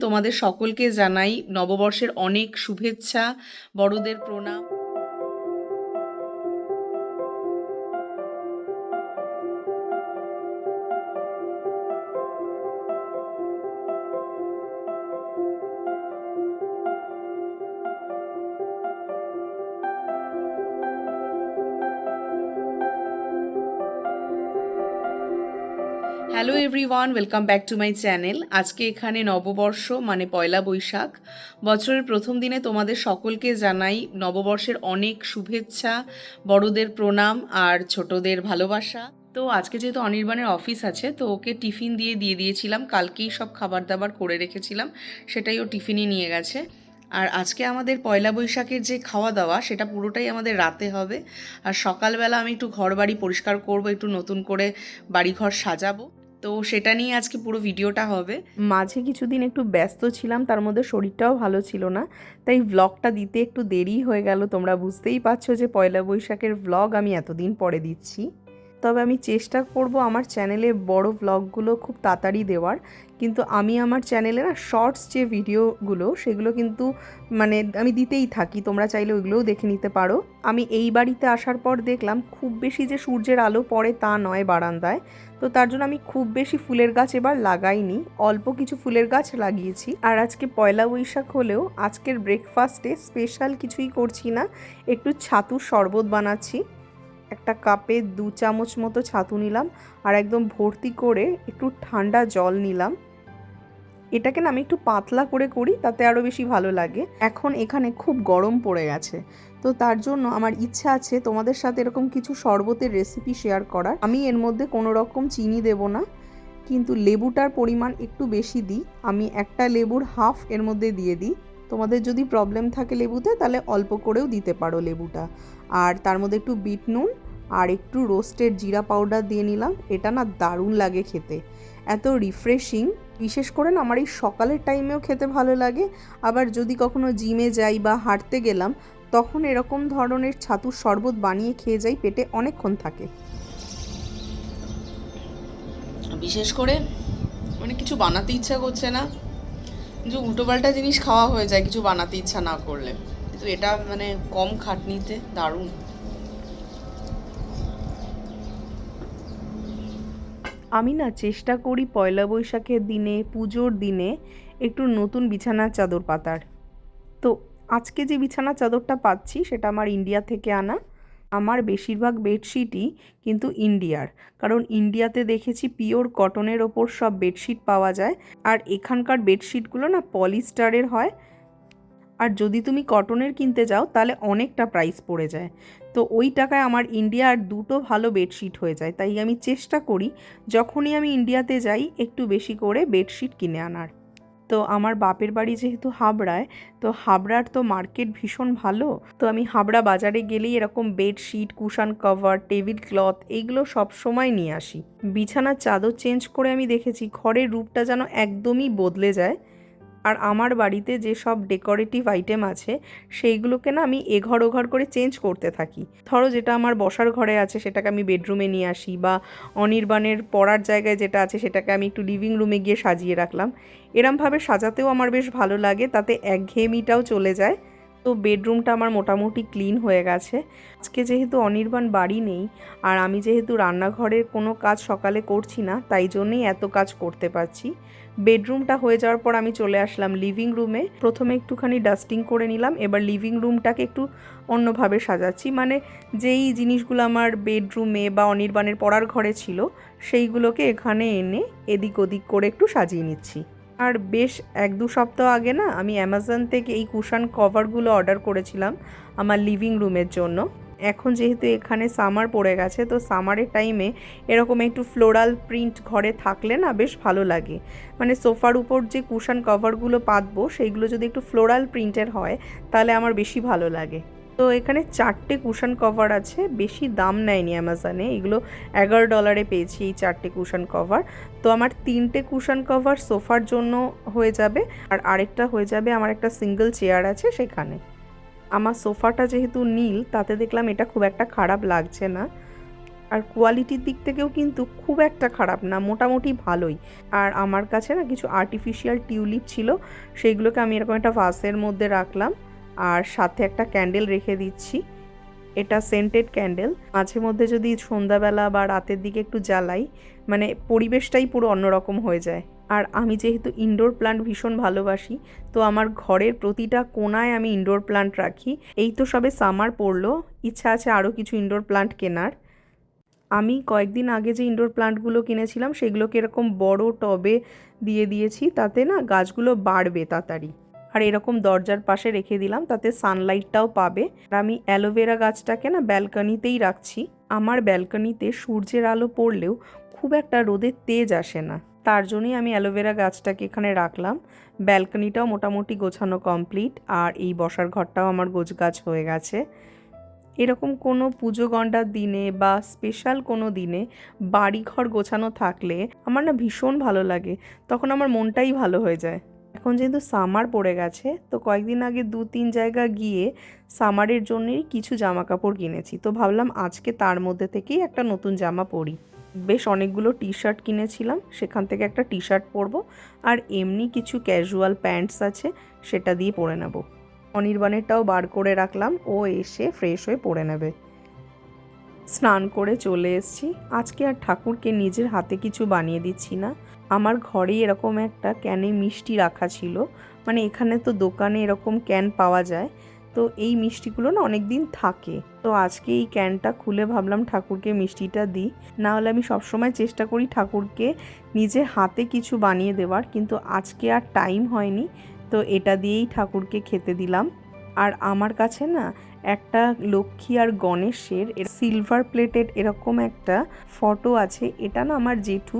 তোমাদের সকলকে জানাই নববর্ষের অনেক শুভেচ্ছা বড়দের প্রণাম। Everyone welcome back to my channel আজকে এখানে নববর্ষ মানে পয়লা বৈশাখ। বছরের প্রথম দিনে তোমাদের সকলকে জানাই নববর্ষের অনেক শুভেচ্ছা, বড়দের প্রণাম আর ছোটদের ভালোবাসা। তো আজকে যেহেতু অনির্বাণের অফিস আছে, তো ওকে টিফিন দিয়ে দিয়ে দিয়েছিলাম। কালকেই সব খাবার দাবার করে রেখেছিলাম, সেটাই ও টিফিনই নিয়ে গেছে। আর আজকে আমাদের পয়লা বৈশাখের যে খাওয়া দাওয়া সেটা পুরোটাই আমাদের রাতে হবে। আর সকালবেলা আমি একটু ঘর বাড়ি পরিষ্কার করব, একটু নতুন করে বাড়িঘর সাজাবো। তো সেটা নিয়ে আজকে পুরো ভিডিওটা হবে। মাঝে কিছুদিন একটু ব্যস্ত ছিলাম, তার মধ্যে শরীরটাও ভালো ছিল না। তাই ভ্লগটা দিতে একটু দেরি হয়ে গেল, তোমরা বুঝতেই পারছ যে পয়লা বৈশাখের ভ্লগ আমি এতদিন পরে দিচ্ছি। তবে আমি চেষ্টা করব আমার চ্যানেলে বড় ভ্লগগুলো খুব তাড়াতাড়ি দেওয়ার। কিন্তু আমি আমার চ্যানেলে না শর্টস যে ভিডিওগুলো সেগুলো কিন্তু মানে আমি দিতেই থাকি। তোমরা চাইলে ওইগুলোও দেখে নিতে পারো। আমি এই বাড়িতে আসার পর দেখলাম খুব বেশি যে সূর্যের আলো পড়ে তা নয় বারান্দায়। তো তার জন্য আমি খুব বেশি ফুলের গাছ এবার লাগাইনি। অল্প কিছু ফুলের গাছ লাগিয়েছি। আর আজকে পয়লা বৈশাখ হলেও আজকের ব্রেকফাস্টে স্পেশাল কিছুই করছি না। একটু ছাতুর শরবত বানাচ্ছি। একটা কাপে দু চামচ মতো ছাতু নিলাম আর একদম ভর্তি করে একটু ঠান্ডা জল নিলাম। এটাকে না আমি একটু পাতলা করে করি, তাতে আরও বেশি ভালো লাগে। এখন এখানে খুব গরম পড়ে গেছে। তো তার জন্য আমার ইচ্ছা আছে তোমাদের সাথে এরকম কিছু শরবতের রেসিপি শেয়ার করার। আমি এর মধ্যে কোনো রকম চিনি দেব না, কিন্তু লেবুটার পরিমাণ একটু বেশি দিই। আমি একটা লেবুর হাফ এর মধ্যে দিয়ে দিই। তোমাদের যদি প্রবলেম থাকে লেবুতে, তাহলে অল্প করেও দিতে পারো লেবুটা। আর তার মধ্যে একটু বিট নুন আর একটু রোস্টেড জিরা পাউডার দিয়ে নিলাম। এটা না দারুণ লাগে খেতে। এত রিফ্রেশিং বিশেষ করে না আমার এই সকালের টাইমেও খেতে ভালো লাগে। আবার যদি কখনো জিমে যাই বা হাঁটতে গেলাম, তখন এরকম ধরনের ছাতুর শরবত বানিয়ে খেয়ে যাই, পেটে অনেকক্ষণ থাকে। বিশেষ করে মানে কিছু বানাতে ইচ্ছা করছে না। যে উল্টোপাল্টা জিনিস খাওয়া হয়ে যায়, কিছু বানাতে ইচ্ছা না করলে। কিন্তু এটা মানে কম খাটনিতে, দারুণ। আমি না চেষ্টা করি পয়লা বৈশাখের দিনে, পুজোর দিনে একটু নতুন বিছানার চাদর পাতার। তো আজকে যে বিছানার চাদরটা পাচ্ছি, সেটা আমার ইন্ডিয়া থেকে আনা। আমার বেশিরভাগ বেডশিটই কিন্তু ইন্ডিয়ার। কারণ ইন্ডিয়াতে দেখেছি পিওর কটনের ওপর সব বেডশিট পাওয়া যায়। আর এখানকার বেডশিটগুলো না পলিস্টারের হয়। আর যদি তুমি কটনের কিনতে যাও, তাহলে অনেকটা প্রাইস পড়ে যায়। তো ওই টাকায় আমার ইন্ডিয়ার দুটো ভালো বেডশিট হয়ে যায়। তাই আমি চেষ্টা করি, যখনই আমি ইন্ডিয়াতে যাই, একটু বেশি করে বেডশিট কিনে আনার। তো আমার বাপের বাড়ি যেহেতু হাবড়ায়, তো হাবড়ার তো মার্কেট ভীষণ ভালো। তো আমি হাবড়া বাজারে গেলেই এরকম bedsheet cushion cover table cloth এইগুলো সব সময় নিয়ে আসি। বিছানার চাদর চেঞ্জ করে আমি দেখেছি, ঘরের রূপটা যেন একদমই বদলে যায়। আর আমার বাড়িতে যেসব ডেকোরেটিভ আইটেম আছে, সেইগুলোকে না আমি এঘর ওঘর করে চেঞ্জ করতে থাকি। ধরো যেটা আমার বসার ঘরে আছে, সেটাকে আমি বেডরুমে নিয়ে আসি বা অনির্বাণের পড়ার জায়গায় যেটা আছে, সেটাকে আমি একটু লিভিং রুমে গিয়ে সাজিয়ে রাখলাম। এরমভাবে সাজাতেও আমার বেশ ভালো লাগে, তাতে একঘেয়েমিটাও চলে যায়। তো বেডরুমটা আমার মোটামুটি ক্লিন হয়ে গেছে। আজকে যেহেতু অনির্বাণ বাড়ি নেই, আর আমি যেহেতু রান্নাঘরের কোনো কাজ সকালে করছি না, তাই জন্যেই এত কাজ করতে পারছি। বেডরুমটা হয়ে যাওয়ার পর আমি চলে আসলাম লিভিং রুমে প্রথমে একটুখানি ডাস্টিং করে নিলাম, এবার লিভিং রুমটাকে একটু অন্যভাবে সাজাচ্ছি। মানে যেই জিনিসগুলো আমার বেডরুমে বা অনির্বাণের পড়ার ঘরে ছিল, সেইগুলোকে এখানে এনে এদিক ওদিক করে একটু সাজিয়ে নিচ্ছি। আর বেশ এক দু সপ্তাহ আগে না, আমি অ্যামাজন থেকে এই কুশান কভারগুলো অর্ডার করেছিলাম আমার লিভিং রুমের জন্য। এখন যেহেতু এখানে সামার পড়ে গেছে, তো সামারের টাইমে এরকম একটু ফ্লোরাল প্রিন্ট ঘরে থাকলে না বেশ ভালো লাগে। মানে সোফার উপর যে কুশান কভারগুলো পাতবো, সেইগুলো যদি একটু ফ্লোরাল প্রিন্টের হয়, তাহলে আমার বেশি ভালো লাগে। তো এখানে চারটে কুশন কভার আছে, বেশি দাম নেয়নি অ্যামাজনে এগুলো এগারো ডলারে পেয়েছি এই চারটে কুশন কভার তো আমার তিনটে কুশন কভার সোফার জন্য হয়ে যাবে, আর আরেকটা হয়ে যাবে আমার একটা সিঙ্গেল চেয়ার আছে সেখানে। আমার সোফাটা যেহেতু নীল, তাতে দেখলাম এটা খুব একটা খারাপ লাগছে না। আর কোয়ালিটির দিক থেকেও কিন্তু খুব একটা খারাপ না, মোটামুটি ভালোই। আর আমার কাছে না কিছু আর্টিফিশিয়াল টিউলিপ ছিল, সেইগুলোকে আমি এরকম একটা ভাসের মধ্যে রাখলাম। আর সাথে একটা ক্যান্ডেল রেখে দিচ্ছি। এটা সেন্টেড ক্যান্ডেল মাঝে মধ্যে যদি সন্ধ্যাবেলা বা রাতের দিকে একটু জ্বালাই মানে পরিবেশটাই পুরো অন্যরকম হয়ে যায়। আর আমি যেহেতু ইনডোর প্লান্ট ভীষণ ভালোবাসি, তো আমার ঘরের প্রতিটা কোনায় আমি ইনডোর প্লান্ট রাখি। এই তো সবে সামার পড়ল, ইচ্ছা আছে আরও কিছু ইনডোর প্লান্ট কেনার। আমি কয়েকদিন আগে যে ইনডোর প্লান্টগুলো কিনেছিলাম, সেগুলোকে এরকম বড় টবে দিয়ে দিয়েছি, তাতে না গাছগুলো বাড়বে তাড়াতাড়ি। আর এরকম দরজার পাশে রেখে দিলাম, তাতে সানলাইটটাও পাবে। আর আমি অ্যালোভেরা গাছটাকে না ব্যালকনিতেই রাখছি। আমার ব্যালকনিতে সূর্যের আলো পড়লেও খুব একটা রোদের তেজ আসে না। তার জন্যই আমি অ্যালোভেরা গাছটাকে এখানে রাখলাম। ব্যালকনিটাও মোটামুটি গোছানো কমপ্লিট, আর এই বসার ঘরটাও আমার গোছ গাছ হয়ে গেছে। এরকম কোনো পুজো গণ্ডার দিনে বা স্পেশাল কোনো দিনে বাড়ি ঘর গোছানো থাকলে আমার না ভীষণ ভালো লাগে। তখন আমার মনটাই ভালো হয়ে যায়। এখন যেহেতু সামার পড়ে গেছে, তো কয়েকদিন আগে দু তিন জায়গা গিয়ে সামারের জন্যই কিছু জামা কাপড় কিনেছি। তো ভাবলাম আজকে তার মধ্যে থেকেই একটা নতুন জামা পরি। বেশ অনেকগুলো টি শার্ট কিনেছিলাম, সেখান থেকে একটা টি শার্ট পরবো, আর এমনি কিছু ক্যাজুয়াল প্যান্টস আছে, সেটা দিয়ে পরে নেব। অনির্বাণেরটাও বার করে রাখলাম, ও এসে ফ্রেশ হয়ে পরে নেবে। স্নান করে চলে এসেছি। আজকে আর ঠাকুরকে নিজের হাতে কিছু বানিয়ে দিচ্ছি না। আমার ঘরে এরকম একটা ক্যানে মিষ্টি রাখা ছিল। মানে এখানে তো দোকানে এরকম ক্যান পাওয়া যায়। তো এই মিষ্টিগুলো না অনেক দিন থাকে। তো আজকে এই ক্যানটা খুলে ভাবলাম ঠাকুরকে মিষ্টিটা দিই। না হলে আমি সবসময় চেষ্টা করি ঠাকুরকে নিজে হাতে কিছু বানিয়ে দেওয়ার, কিন্তু আজকে আর টাইম হয়নি। তো এটা দিয়েই ঠাকুরকে খেতে দিলাম। আর আমার কাছে না একটা লক্ষ্মী আর গণেশের সিলভার প্লেটেড এরকম একটা ফটো আছে। এটা না আমার জেঠু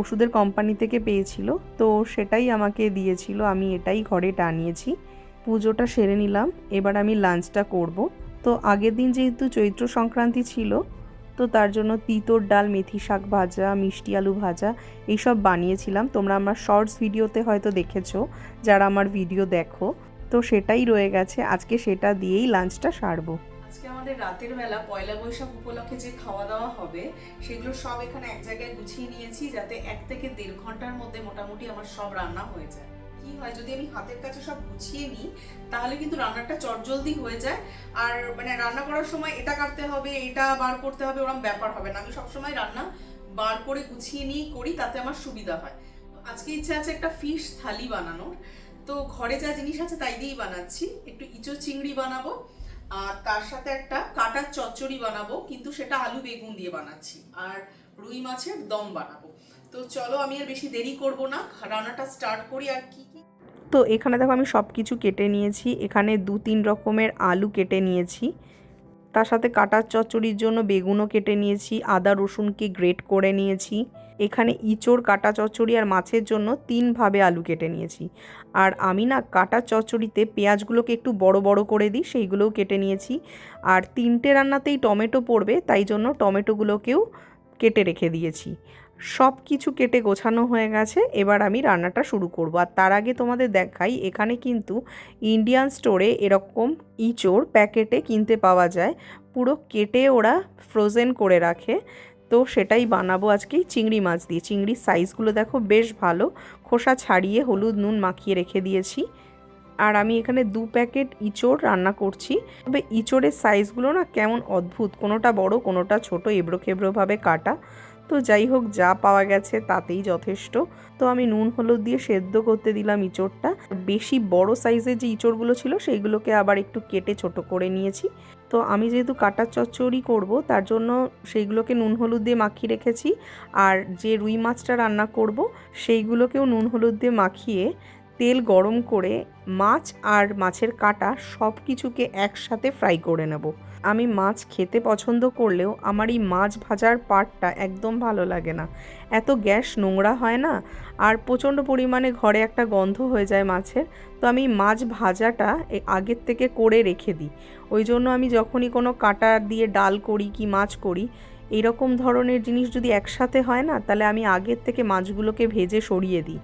ওষুধের কোম্পানি থেকে পেয়েছিল। তো সেটাই আমাকে দিয়েছিল। আমি এটাই ঘরে টানিয়েছি। পুজোটা সেরে নিলাম, এবার আমি লাঞ্চটা করব। তো আগের দিন যেহেতু চৈত্র সংক্রান্তি ছিল, তো তার জন্য তিতর ডাল, মেথি শাক ভাজা, মিষ্টি আলু ভাজা এইসব বানিয়েছিলাম। তোমরা আমার শর্টস ভিডিওতে হয়তো দেখেছ, যারা আমার ভিডিও দেখো। তো সেটাই রয়ে গেছে, আজকে সেটা দিয়েই লাঞ্চটা সারবো। আমাদের রাতের বেলা পয়লা বৈশাখ উপলক্ষে যে খাওয়া দাওয়া হবে, সেগুলো সব এখানে এক জায়গায় গুছিয়ে নিয়েছি, যাতে এক থেকে দেড় ঘণ্টার মধ্যে মোটামুটি আমার সব রান্না হয়ে যায়। কি হয়, যদি আমি হাতের কাছে সব গুছিয়ে নিই, তাহলে কিন্তু রান্নাটা চটজলদি হয়ে যায়। আর মানে রান্না করার সময় এটা কাটতে হবে, এটা বার করতে হবে ওরকম ব্যাপার হবে না। আমি সবসময় রান্না বার করে গুছিয়ে নিই করি, তাতে আমার সুবিধা হয়। আজকে ইচ্ছে আছে একটা ফিশ থালি বানানোর। তো ঘরে যা জিনিস আছে তাই দিয়েই বানাচ্ছি। একটু ইচো চিংড়ি বানাবো, আর তার সাথে একটা কাটার চচ্চড়ি বানাবো, কিন্তু সেটা আলু বেগুন দিয়ে বানাচ্ছি। আর রুই মাছের দম বানাবো। তো চলো আমি আর বেশি দেরি করব না, রান্নাটা স্টার্ট করি আর কি তো এখানে দেখো আমি সব কিছু কেটে নিয়েছি, এখানে দু তিন রকমের আলু কেটে নিয়েছি, তার সাথে কাটার চচ্চড়ির জন্য বেগুনও কেটে নিয়েছি, আদা রসুনকে গ্রেট করে নিয়েছি, এখানে ইঁচড়, কাটা চচ্চড়ি আর মাছের জন্য তিনভাবে আলু কেটে নিয়েছি, আর আমি না কাটা চচ্চড়িতে পেঁয়াজগুলোকে একটু বড় বড় করে দিই, সেইগুলোও কেটে নিয়েছি, আর তিনটে রান্নাতেই টমেটো পড়বে, তাই জন্য টমেটোগুলোকেও কেটে রেখে দিয়েছি সব কিছু কেটে গোছানো হয়ে গেছে, এবার আমি রান্নাটা শুরু করব। আর তার আগে তোমাদের দেখাই, এখানে কিন্তু ইন্ডিয়ান স্টোরে এরকম ইঁচড় প্যাকেটে কিনতে পাওয়া যায়। পুরো কেটে ওরা ফ্রোজেন করে রাখে। তো সেটাই বানাবো আজকে চিংড়ি মাছ দিয়ে। চিংড়ির সাইজগুলো দেখো বেশ ভালো। খোসা ছাড়িয়ে হলুদ নুন মাখিয়ে রেখে দিয়েছি। আর আমি এখানে দু প্যাকেট ইঁচড় রান্না করছি। তবে ইঁচড়ের সাইজগুলো না কেমন অদ্ভুত। কোনোটা বড়, কোনোটা ছোট এবড়ো খেবড়োভাবে কাটা। তো যাই হোক, যা পাওয়া গেছে তাতেই যথেষ্ট। তো আমি নুন, হলুদ দিয়ে সেদ্ধ করতে দিলাম ইঁচড়টা। বেশি বড় সাইজের যে ইঁচড়গুলো ছিল, সেইগুলোকে আবার একটু কেটে ছোট করে নিয়েছি। তো আমি যেহেতু কাটা চচ্চড়ি করব, তার জন্য সেইগুলোকে নুন, হলুদ দিয়ে মাখিয়ে রেখেছি। আর যে রুই মাছটা রান্না করব, সেইগুলোকেও নুন, হলুদ দিয়ে মাখিয়ে তেল গরম করে মাছ আর মাছের কাটা সব কিছুকে একসাথে ফ্রাই করে নেব। আমি মাছ খেতে পছন্দ করলেও আমার এই মাছ ভাজার পার্টটা একদম ভালো লাগে না। এত গ্যাস নোংরা হয় না আর প্রচণ্ড পরিমাণে ঘরে একটা গন্ধ হয়ে যায় মাছের, তো আমি মাছ ভাজাটা আগের থেকে করে রেখে দিই। ওই জন্য আমি যখনই কোনো কাটা দিয়ে ডাল করি কি মাছ করি এইরকম ধরনের জিনিস যদি একসাথে হয় না, তাহলে আমি আগের থেকে মাছগুলোকে ভেজে সরিয়ে দিই।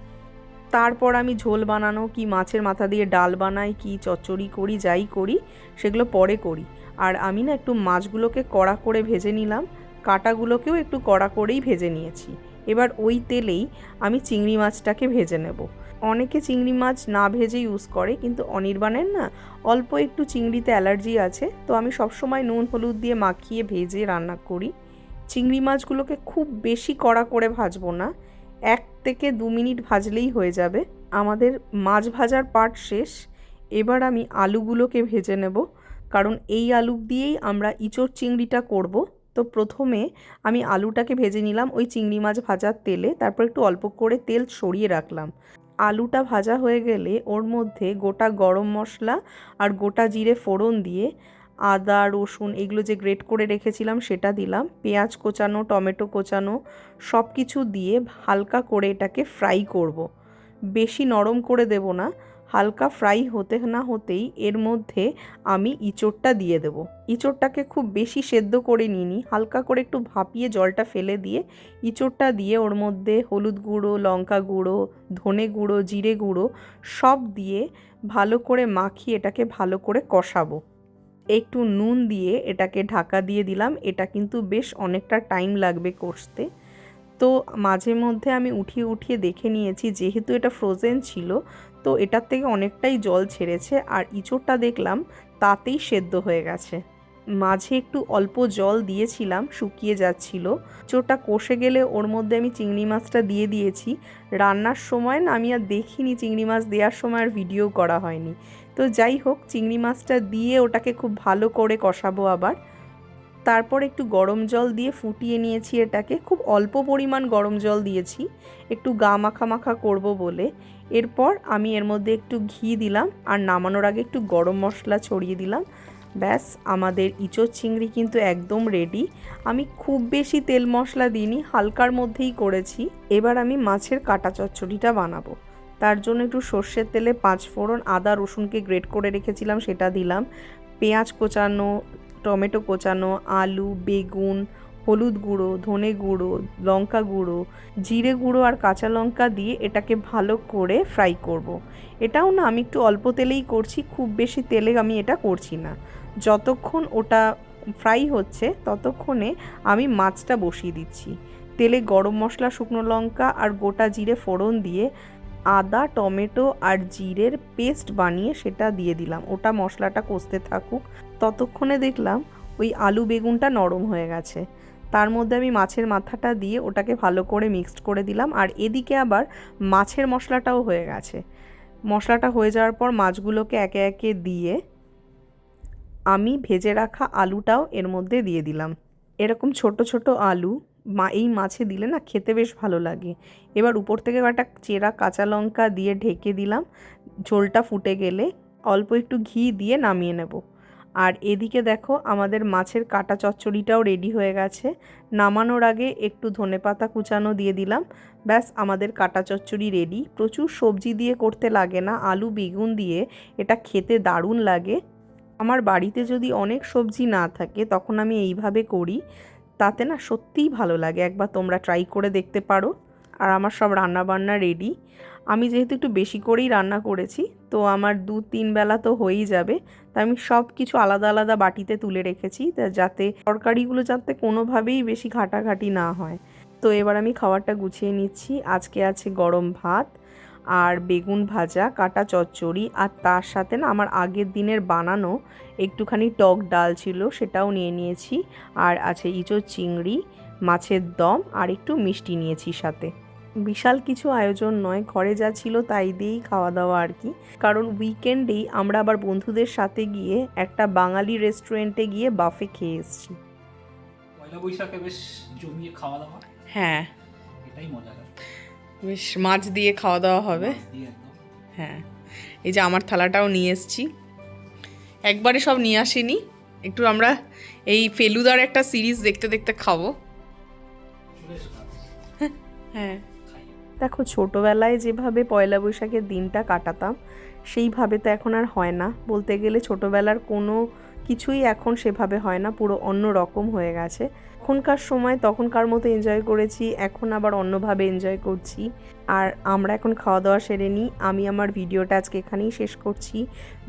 তারপর আমি ঝোল বানানো কি মাছের মাথা দিয়ে ডাল বানাই, কি চচ্চড়ি করি, যাই করি, সেগুলো পরে করি। আর আমি না একটু মাছগুলোকে কড়া করে ভেজে নিলাম, কাটাগুলোকেও একটু কড়া করেই ভেজে নিয়েছি। এবার ওই তেলেই আমি চিংড়ি মাছটাকে ভেজে নেব। অনেকে চিংড়ি মাছ না ভেজে ইউজ করে, কিন্তু অনির্বাণের না অল্প একটু চিংড়িতে অ্যালার্জি আছে, তো আমি সবসময় নুন, হলুদ দিয়ে মাখিয়ে ভেজে রান্না করি। চিংড়ি মাছগুলোকে খুব বেশি কড়া করে ভাজবো না। এক থেকে দু মিনিট ভাজলেই হয়ে যাবে। আমাদের মাছ ভাজার পার্ট শেষ। এবার আমি আলুগুলোকে ভেজে নেব। কারণ এই আলু দিয়েই আমরা ইঁচড় চিংড়িটা করব। তো প্রথমে আমি আলুটাকে ভেজে নিলাম ওই চিংড়ি মাছ ভাজার তেলে। তারপর একটু অল্প করে তেল সরিয়ে রাখলাম। আলুটা ভাজা হয়ে গেলে ওর মধ্যে গোটা গরম মশলা আর গোটা জিরে ফোড়ন দিয়ে আদা, রসুন এগুলো যে গ্রেট করে রেখেছিলাম সেটা দিলাম। পেঁয়াজ কোচানো, টমেটো কোচানো সব কিছু দিয়ে হালকা করে এটাকে ফ্রাই করব। বেশি নরম করে দেব না, হালকা ফ্রাই হতে না হতেই এর মধ্যে আমি ইঁচড়টা দিয়ে দেবো। ইঁচড়টাকে খুব বেশি সেদ্ধ করে নিইনি, হালকা করে একটু ভাপিয়ে জলটা ফেলে দিয়ে ইঁচড়টা দিয়ে ওর মধ্যে হলুদ গুঁড়ো, লঙ্কা গুঁড়ো, ধনে গুঁড়ো, জিরে গুঁড়ো সব দিয়ে ভালো করে মাখিয়ে এটাকে ভালো করে কষাবো। একটু নুন দিয়ে এটাকে ঢাকা দিয়ে দিলাম। এটা কিন্তু বেশ অনেকটা টাইম লাগবে কষতে। তো মাঝে মধ্যে আমি উঠিয়ে উঠিয়ে দেখে নিয়েছি, যেহেতু এটা ফ্রোজেন ছিল, তো এটার থেকে অনেকটাই জল ছেড়েছে আর ইঁচড়টা দেখলাম তাতেই সেদ্ধ হয়ে গেছে। মাঝে একটু অল্প জল দিয়েছিলাম, শুকিয়ে যাচ্ছিল। চোরটা কষে গেলে ওর মধ্যে আমি চিংড়ি মাছটা দিয়ে দিয়েছি। রান্নার সময় না আমি আর দেখিনি, চিংড়ি মাছ দেওয়ার সময় আর ভিডিও করা হয়নি। তো যাই হোক, চিংড়ি মাছটা দিয়ে ওটাকে খুব ভালো করে কষাবো আবার। তারপর একটু গরম জল দিয়ে ফুটিয়ে নিয়েছি এটাকে। খুব অল্প পরিমাণ গরম জল দিয়েছি, একটু গা মাখা মাখা করব বলে। এরপর আমি এর মধ্যে একটু ঘি দিলাম আর নামানোর আগে একটু গরম মশলা ছড়িয়ে দিলাম। ব্যাস, আমাদের ইঁচড় চিংড়ি কিন্তু একদম রেডি আমি খুব বেশি তেল মশলা দিইনি, হালকার মধ্যেই করেছি। এবার আমি মাছের কাটা চচ্চড়িটা বানাবো। তার জন্য একটু সর্ষের তেলে পাঁচ ফোড়ন, আদা, রসুনকে গ্রেট করে রেখেছিলাম, সেটা দিলাম। পেঁয়াজ কোচানো, টমেটো কোচানো, আলু, বেগুন, হলুদ গুঁড়ো, ধনে গুঁড়ো, লঙ্কা গুঁড়ো, জিরে গুঁড়ো আর কাঁচা লঙ্কা দিয়ে এটাকে ভালো করে ফ্রাই করব। এটাও না আমি একটু অল্প তেলেই করছি, খুব বেশি তেলে আমি এটা করছি না। যতক্ষণ ওটা ফ্রাই হচ্ছে, ততক্ষণে আমি মাছটা বসিয়ে দিচ্ছি। তেলে গরম মশলা, শুকনো লঙ্কা আর গোটা জিরে ফোড়ন দিয়ে আদা, টমেটো আর জিরের পেস্ট বানিয়ে সেটা দিয়ে দিলাম। ওটা মশলাটা কষতে থাকুক। ততক্ষণে দেখলাম ওই আলু বেগুনটা নরম হয়ে গেছে। তার মধ্যে আমি মাছের মাথাটা দিয়ে ওটাকে ভালো করে মিক্সড করে দিলাম। আর এদিকে আবার মাছের মশলাটাও হয়ে গেছে। মশলাটা হয়ে যাওয়ার পর মাছগুলোকে একে একে দিয়ে আমি ভেজে রাখা আলুটাও এর মধ্যে দিয়ে দিলাম। এরকম ছোট ছোট আলু মা, এই মাছে দিলে না খেতে বেশ ভালো লাগে। এবার উপর থেকে একটা চেরা কাঁচা লঙ্কা দিয়ে ঢেকে দিলাম। ঝোলটা ফুটে গেলে অল্প একটু ঘি দিয়ে নামিয়ে নেব। আর এদিকে দেখো আমাদের মাছের কাটা চচ্চড়িটাও রেডি হয়ে গেছে। নামানোর আগে একটু ধনেপাতা কুচানো দিয়ে দিলাম। ব্যাস, আমাদের কাটা চচ্চড়ি রেডি প্রচুর সবজি দিয়ে করতে লাগে না, আলু, বেগুন দিয়ে। এটা খেতে দারুণ লাগে। আমার বাড়িতে যদি অনেক সবজি না থাকে, তখন আমি এইভাবে করি। তাতে না সত্যিই ভালো লাগে। একবার তোমরা ট্রাই করে দেখতে পারো। আর আমার সব রান্না বান্না রেডি আমি যেহেতু একটু বেশি করেই রান্না করেছি, তো আমার দু তিন বেলা তো হয়েই যাবে। তা আমি সব কিছু আলাদা আলাদা বাটিতে তুলে রেখেছি যাতে তরকারিগুলো যাতে কোনোভাবেই বেশি ঘাটাঘাটি না হয়। তো এবার আমি খাবারটা গুছিয়ে নিচ্ছি। আজকে আছে গরম ভাত। আর বেগুন ভাজা কাটা চচ্চড়ি আর তার সাথে না আমার আগের দিনের বানানো একটুখানি টক ডাল ছিল সেটাও নিয়ে নিয়েছি। আর আছে ইঁচড় চিংড়ি মাছের দম আর একটু মিষ্টি নিয়েছি সাথে। বিশাল কিছু আয়োজন নয় ঘরে যা ছিল তাই দিয়েই খাওয়া দাওয়া আর কি। কারণ উইকেন্ডেই আমরা আবার বন্ধুদের সাথে গিয়ে একটা বাঙালি রেস্টুরেন্টে গিয়ে বাফে খেয়ে এসেছি। পয়লা বৈশাখে বেশ জমিয়ে খাওয়া দাওয়া। হ্যাঁ। এটাই মজা বেশ মাছ দিয়ে খাওয়া দাওয়া হবে। হ্যাঁ এই যে আমার থালাটাও নিয়ে এসেছি। একবারে সব নিয়ে আসিনি একটু আমরা এই ফেলুদার একটা সিরিজ দেখতে দেখতে খাব। হ্যাঁ। দেখো ছোটোবেলায় যেভাবে পয়লা বৈশাখের দিনটা কাটাতাম সেইভাবে তো এখন আর হয় না। বলতে গেলে ছোটোবেলার কোনো কিছুই এখন সেভাবে হয় না, পুরো অন্য রকম হয়ে গেছে। এখনকার সময়, তখনকার মতো এনজয় করেছি, এখন আবার অন্যভাবে এনজয় করছি। আর আমরা এখন খাওয়া দাওয়া সেরে নিই। আমি আমার ভিডিওটা আজকে এখানেই শেষ করছি।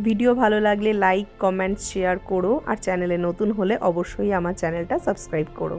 ভিডিও ভালো লাগলে লাইক কমেন্ট শেয়ার করো। আর চ্যানেলে নতুন হলে অবশ্যই আমার চ্যানেলটা সাবস্ক্রাইব করো।